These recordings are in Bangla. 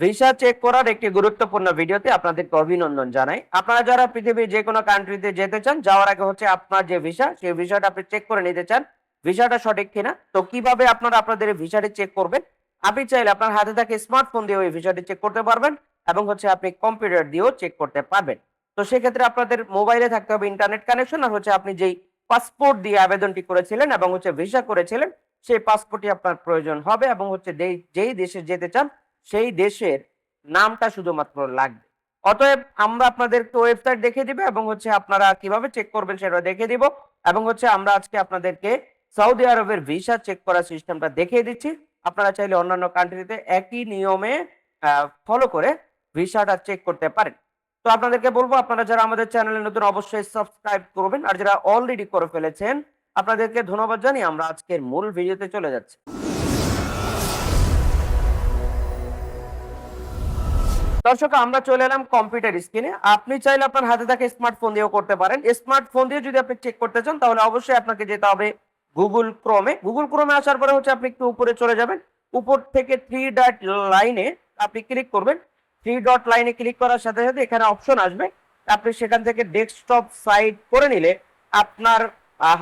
ভিসা চেক করার একটি গুরুত্বপূর্ণ ভিডিওতে আপনাদেরকে অভিনন্দন জানাই। আপনারা যারা পৃথিবীর যে কোনো কান্ট্রিতে যেতে চান, যাওয়ার আগে হচ্ছে আপনার যে ভিসা সেই ভিসাটা আপনি চেক করে নিতে চান। ভিসাটা সঠিক কিনা? তো কীভাবে আপনারা আপনাদের ভিসাটি চেক করবেন? আপনি চাইলে আপনার হাতে থাকা স্মার্টফোন দিয়ে ওই ভিসাটি চেক করতে পারবেন এবং হচ্ছে আপনি কম্পিউটার দিয়েও চেক করতে পারবেন। তো সেক্ষেত্রে আপনাদের মোবাইলে থাকতে হবে ইন্টারনেট কানেকশন আর হচ্ছে আপনি যেই পাসপোর্ট দিয়ে আবেদনটি করেছিলেন এবং হচ্ছে ভিসা করেছিলেন, সেই পাসপোর্টই আপনার প্রয়োজন হবে এবং হচ্ছে যেই দেশে যেতে চান সেই দেশের নামটা শুধুমাত্র লাগবে। অতএব আমরা আপনাদেরকে ওয়েবসাইট দেখিয়ে দিব এবং হচ্ছে আপনারা কীভাবে চেক করবেন সেটা দেখিয়ে দিব এবং হচ্ছে আমরা আজকে আপনাদেরকে সৌদি আরবের ভিসা চেক করার সিস্টেমটা দেখিয়ে দিচ্ছি। আপনারা চাইলে অন্যান্য কান্ট্রিতে একই নিয়মে ফলো করে ভিসাটা চেক করতে পারেন। তো আপনাদেরকে বলব, আপনারা যারা আমাদের চ্যানেলে নতুন অবশ্যই সাবস্ক্রাইব করবেন। আর যারা অলরেডি করে ফেলেছেন, আপনাদেরকে ধন্যবাদ জানিয়ে আমরা আজকের মূল ভিডিওতে চলে যাচ্ছি। দর্শক, আমরা চলে এলাম কম্পিউটার স্ক্রিনে আপনি চাইলে আপনার হাতে থাকা স্মার্টফোন দিয়েও করতে পারেন। স্মার্টফোন দিয়ে যদি আপনি চেক করতে চান, তাহলে অবশ্যই আপনাকে যেতে হবে গুগল ক্রোমে গুগল ক্রোমে আসার পরে হচ্ছে আপনি একটু উপরে চলে যাবেন। উপর থেকে থ্রি ডট লাইনে আপনি ক্লিক করবেন। থ্রি ডট লাইনে ক্লিক করার সাথে সাথে এখানে অপশন আসবে। আপনি সেখান থেকে ডেস্কটপ সাইট করে নিলে আপনার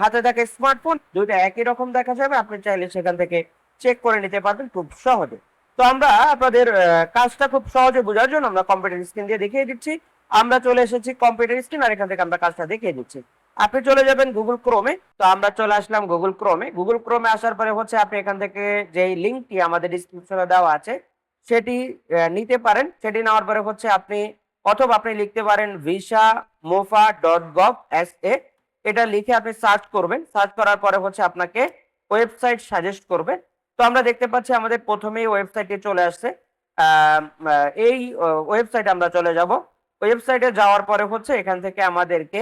হাতে থাকা স্মার্টফোন দুইটা একই রকম দেখা যাবে। আপনি চাইলে সেখান থেকে চেক করে নিতে পারবেন খুব সহজে। তো আমরা আপনাদের কাজটা খুব সহজে বোঝার জন্য আমরা কম্পিউটার স্ক্রিন দিয়ে দেখিয়ে দিচ্ছি। আমরা চলে এসেছি কম্পিউটার স্ক্রিন আর এখান থেকে আমরা কাজটা দেখিয়ে দিচ্ছি। আপনি চলে যাবেন গুগল ক্রোমে তো আমরা চলে আসলাম গুগল ক্রোমে গুগল ক্রোমে আসার পরে হচ্ছে আপনি এখান থেকে যেই লিঙ্কটি আমাদের ডিসক্রিপশনে দেওয়া আছে, সেটি নিতে পারেন। সেটি নেওয়ার পরে হচ্ছে আপনি, অথবা আপনি লিখতে পারেন visa mofa dot gov S A এটা লিখে আপনি সার্চ করবেন। সার্চ করার পরে হচ্ছে আপনাকে ওয়েবসাইট সাজেস্ট করবে। তো আমরা দেখতে পাচ্ছি আমাদের প্রথমেই ওয়েবসাইটে চলে আসছে। এই ওয়েবসাইটে আমরা চলে যাব। ওয়েবসাইটে যাওয়ার পরে হচ্ছে এখান থেকে আমাদেরকে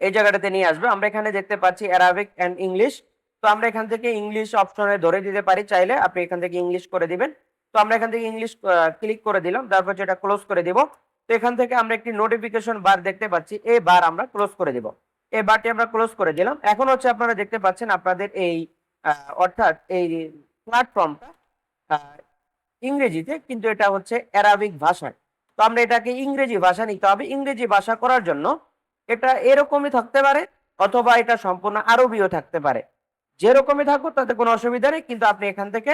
এই জায়গাটাতে নিয়ে আসবে। আমরা এখানে দেখতে পাচ্ছি অ্যারাবিক অ্যান্ড ইংলিশ তো আমরা এখান থেকে ইংলিশ অপশনে ধরে দিতে পারি চাইলে। আপনি এখান থেকে ইংলিশ করে দিবেন। তো আমরা এখান থেকে ইংলিশ ক্লিক করে দিলাম। তারপর যেটা ক্লোজ করে দিব, তো এখান থেকে আমরা একটি নোটিফিকেশন বার দেখতে পাচ্ছি। এই বার আমরা ক্লোজ করে দিব। এই বারটি আমরা ক্লোজ করে দিলাম। এখন হচ্ছে আপনারা দেখতে পাচ্ছেন আপনাদের এই অর্থাৎ এই প্ল্যাটফর্মটা ইংরেজিতে, কিন্তু এটা হচ্ছে অ্যারাবিক ভাষায়। তো আমরা এটাকে ইংরেজি ভাষা নিতে হবে ইংরেজি ভাষা করার জন্য এটা এরকমই থাকতে পারে, অথবা এটা সম্পূর্ণ আরবিও থাকতে পারে। যেরকমই থাকুক, তাতে কোনো অসুবিধা নেই, কিন্তু আপনি এখান থেকে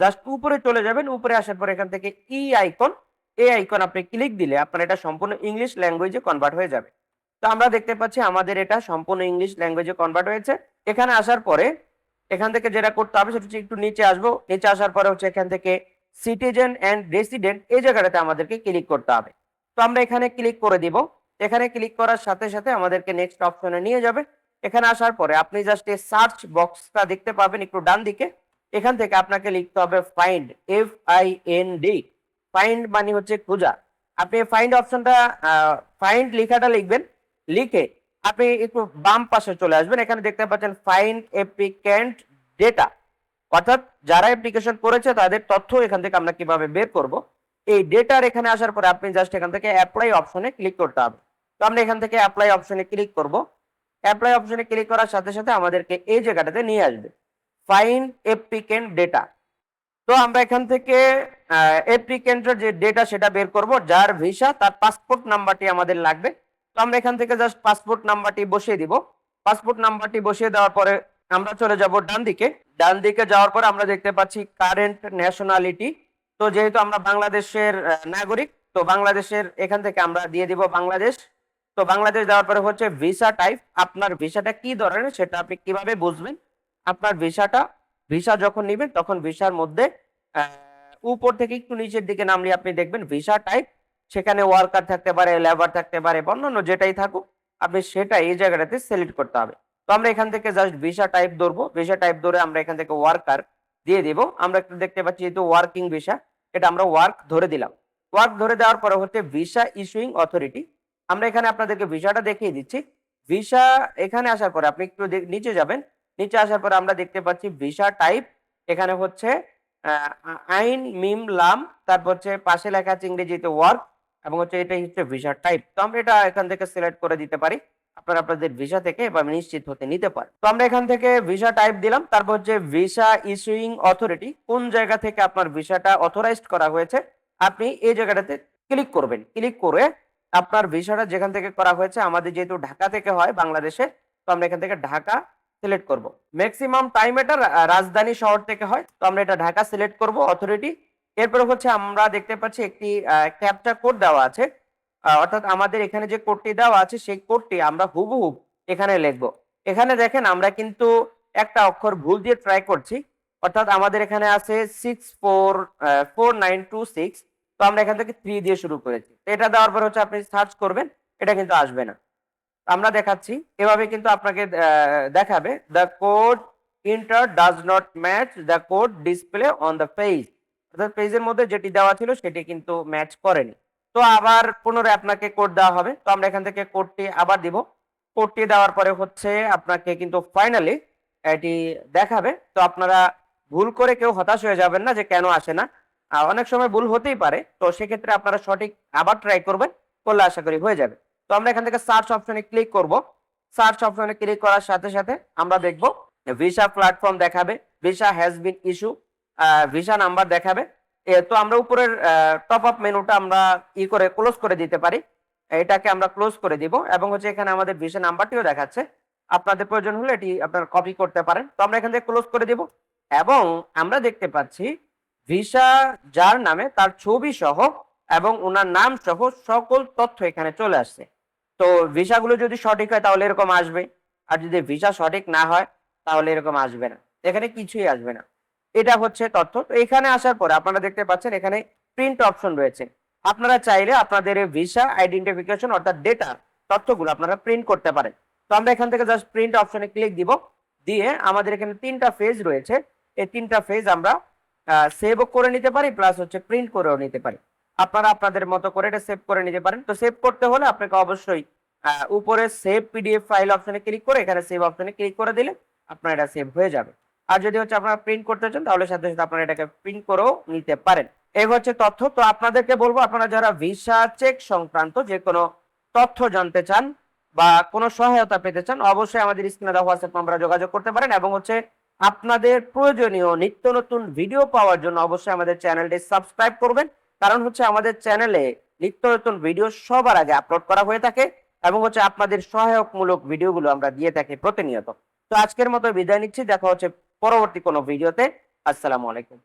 জাস্ট উপরে চলে যাবেন, উপরে আসার পর এখান থেকে ই আইকন এই আইকন আপনি ক্লিক দিলে আপনার এটা সম্পূর্ণ ইংলিশ ল্যাঙ্গুয়েজে কনভার্ট হয়ে যাবে। তো আমরা দেখতে পাচ্ছি আমাদের এটা সম্পূর্ণ ইংলিশ ল্যাঙ্গুয়েজে কনভার্ট হয়েছে। এখানে আসার পরে এখান থেকে যেটা করতে হবে সেটা হচ্ছে একটু নিচে আসব। নিচে আসার পরে হচ্ছে এখান থেকে সিটিজেন অ্যান্ড রেসিডেন্ট এই জায়গাটাতে আমাদেরকে ক্লিক করতে হবে। তো আমরা এখানে ক্লিক করে দিব। এখানে ক্লিক করার সাথে সাথে আমাদেরকে নেক্সট অপশনে নিয়ে যাবে। এখানে আসার পরে আপনি জাস্ট এই সার্চ বক্সটা দেখতে পাবেন একটু ডান দিকে। এখান থেকে আপনাকে লিখতে হবে find F I N D find মানে হচ্ছে খোঁজা। আপনি ফাইন্ড অপশনটা ফাইন্ড লেখাটা লিখবেন। লিখে আপনি একটু বাম পাশে চলে আসবেন, এখানে দেখতে পাচ্ছেন ফাইন অ্যাপ্লিক্যান্ট ডেটা অর্থাৎ যারা অ্যাপ্লিকেশন করেছে, তাদের তথ্য এখান থেকে আমরা কীভাবে বের করব? এই ডেটার এখানে আসার পরে আপনি জাস্ট এখান থেকে অ্যাপ্লাই অপশনে ক্লিক করতে হবে। তো আমরা এখান থেকে অ্যাপ্লাই অপশনে ক্লিক করব। অ্যাপ্লাই অপশনে ক্লিক করার সাথে সাথে আমাদেরকে এই জায়গাটাতে নিয়ে আসবে। ফাইন অ্যাপ্লিকেন্ট ডেটা তো আমরা এখান থেকে অ্যাপ্লিকেন্টের যে ডেটা সেটা বের করব, যার ভিসা তার পাসপোর্ট নাম্বারটি আমাদের লাগবে। তো আমরা এখান থেকে জাস্ট পাসপোর্ট নাম্বারটি বসিয়ে দিব। পাসপোর্ট নাম্বারটি বসিয়ে দেওয়ার পরে আমরা চলে যাব ডান দিকে। ডান দিকে যাওয়ার পরে আমরা দেখতে পাচ্ছি কারেন্ট ন্যাশনালিটি তো যেহেতু আমরা বাংলাদেশের নাগরিক, তো বাংলাদেশের এখান থেকে আমরা দিয়ে দিব বাংলাদেশ। তো বাংলাদেশ দেওয়ার পরে হচ্ছে ভিসা টাইপ আপনার ভিসাটা কি ধরনের সেটা আপনি কীভাবে বুঝবেন? আপনার ভিসাটা ভিসা যখন নেবেন তখন ভিসার মধ্যে উপর থেকে একটু নিচের দিকে নামলে আপনি দেখবেন ভিসা টাইপ সেখানে ওয়ার্কার থাকতে পারে লেবার থাকতে পারে অন্যান্য যেটাই থাকুক, আপনি সেটা এই জায়গাটাতে সিলেক্ট করতে হবে। তো আমরা এখান থেকে জাস্ট ভিসা টাইপ ধরবো। ভিসা টাইপ ধরে আমরা এখান থেকে ওয়ার্কার দিয়ে দিব। আমরা একটু দেখতে পাচ্ছি যেহেতু ওয়ার্কিং ভিসা এটা আমরা ওয়ার্ক ধরে দিলাম। ওয়ার্ক ধরে দেওয়ার পরে হচ্ছে ভিসা ইস্যুইং অথরিটি আমরা এখানে আপনাদেরকে ভিসাটা দেখিয়ে দিচ্ছি। ভিসা এখানে আসার পরে আপনি একটু নিচে যাবেন। নিচে আসার পরে আমরা দেখতে পাচ্ছি ভিসা টাইপ এখানে হচ্ছে আইন, মিম, লাম, তারপর হচ্ছে পাশে লেখা আছে ইংরেজিতে ওয়ার্ক এবং হচ্ছে এটাই হচ্ছে ভিসা টাইপ তো আমরা এটা এখান থেকে সিলেক্ট করে দিতে পারি। আপনারা আপনাদের ভিসা থেকে এবার নিশ্চিত হতে নিতে পারেন। তো আমরা এখান থেকে ভিসা টাইপ দিলাম। তারপর হচ্ছে ভিসা ইস্যুইং অথরিটি কোন জায়গা থেকে আপনার ভিসাটা অথরাইজড করা হয়েছে, আপনি এই জায়গাটাতে ক্লিক করবেন। ক্লিক করে আপনার ভিসাটা যেখান থেকে করা হয়েছে, আমাদের যেহেতু ঢাকা থেকে হয় বাংলাদেশে, তো আমরা এখান থেকে ঢাকা সিলেক্ট করব। ম্যাক্সিমাম টাইম এটা রাজধানী শহর থেকে হয়, তো আমরা এটা ঢাকা সিলেক্ট করব অথরিটি এরপরে হচ্ছে আমরা দেখতে পাচ্ছি একটি ক্যাপচা কোড দেওয়া আছে। অর্থাৎ আমাদের এখানে যে কোডটি দেওয়া আছে, সেই কোডটি আমরা হুবহু এখানে লিখব। এখানে দেখেন আমরা কিন্তু একটা অক্ষর ভুল দিয়ে ট্রাই করছি। অর্থাৎ আমাদের এখানে আছে six four four nine two six তো আমরা এখান থেকে থ্রি দিয়ে শুরু করেছি। এটা দেওয়ার পর হচ্ছে আপনি সার্চ করবেন, এটা কিন্তু আসবে না। আমরা দেখাচ্ছি, এভাবে কিন্তু আপনাকে দেখাবে the code enter does not match the code display on the page অর্থাৎ পেজের মধ্যে যেটি দেওয়া ছিল সেটি কিন্তু ম্যাচ করেনি। তো আবার পুনরায় আপনাকে কোড দেওয়া হবে। তো আমরা এখান থেকে কোডটি আবার দিব। কোডটি দেওয়ার পরে হচ্ছে আপনাকে কিন্তু ফাইনালি এটি দেখাবে। তো আপনারা ভুল করে কেউ হতাশ হয়ে যাবেন না যে কেন আসে না। অনেক সময় ভুল হতেই পারে। তো সেক্ষেত্রে আপনারা সঠিক আবার ট্রাই করবেন। করলে আশা করি হয়ে যাবে। তো আমরা এখান থেকে সার্চ অপশনে ক্লিক করব। সার্চ অপশনে ক্লিক করার সাথে সাথে আমরা দেখব ভিসা প্ল্যাটফর্ম দেখাবে। Visa has been issue visa number দেখাবে। তো আমরা উপরের টপ আপ মেনুটা আমরা ই করে ক্লোজ করে দিতে পারি। এটাকে আমরা ক্লোজ করে দিব এবং হচ্ছে এখানে আমাদের ভিসা নাম্বারটিও দেখাচ্ছে। আপনাদের প্রয়োজন হলে এটি আপনারা কপি করতে পারেন। তো আমরা এখান থেকে ক্লোজ করে দিব এবং আমরা দেখতে পাচ্ছি ভিসা যার নামে তার ছবি সহ এবং ওনার নাম সহ সকল তথ্য এখানে চলে আসছে। তো ভিসাগুলো যদি সঠিক হয় তাহলে এরকম আসবে। আর যদি ভিসা সঠিক না হয় তাহলে এরকম আসবে না। এখানে কিছুই আসবে না। এটা হচ্ছে তথ্য। তো এখানে আসার পরে আপনারা দেখতে পাচ্ছেন এখানে প্রিন্ট অপশন রয়েছে। আপনারা চাইলে আপনাদের ভিসা আইডেন্টিফিকেশন অর্থাৎ ডেটা তথ্যগুলো আপনারা প্রিন্ট করতে পারেন। তো আমরা এখান থেকে জাস্ট প্রিন্ট অপশনে ক্লিক দিব। দিয়ে আমাদের এখানে তিনটা ফেজ রয়েছে। এই তিনটা ফেজ আমরা সেভও করে নিতে পারি প্লাস হচ্ছে প্রিন্ট করেও নিতে পারি। আপনারা আপনাদের মতো করে এটা সেভ করে নিতে পারেন। তো সেভ করতে হলে আপনাকে অবশ্যই উপরে সেভ পিডিএফ ফাইল অপশনে ক্লিক করে, এখানে সেভ অপশনে ক্লিক করে দিলে আপনার এটা সেভ হয়ে যাবে। আর যদি হচ্ছে আপনারা প্রিন্ট করতে চান, তাহলে সাথে সাথে আপনারা এটাকে প্রিন্ট করেও নিতে পারেন। এই হচ্ছে তথ্য। তো আপনাদেরকে বলব, আপনারা যারা ভিসা চেক সংক্রান্ত যে কোনো তথ্য জানতে চান বা কোনো সহায়তা পেতে চান, অবশ্যই আমাদের স্ক্রিনে দেওয়া হোয়াটসঅ্যাপ নাম্বারে যোগাযোগ করতে পারেন এবং হচ্ছে আপনাদের প্রয়োজনীয় নিত্য নতুন ভিডিও পাওয়ার জন্য অবশ্যই আমাদের চ্যানেলটি সাবস্ক্রাইব করবেন। কারণ হচ্ছে আমাদের চ্যানেলে নিত্য নতুন ভিডিও সবার আগে আপলোড করা হয়ে থাকে এবং হচ্ছে আপনাদের সহায়কমূলক ভিডিওগুলো আমরা দিয়ে থাকি প্রতিনিয়ত। তো আজকের মতো বিদায় নিচ্ছি। দেখা হচ্ছে পরবর্তী কোনো ভিডিওতে। আসসালামু আলাইকুম।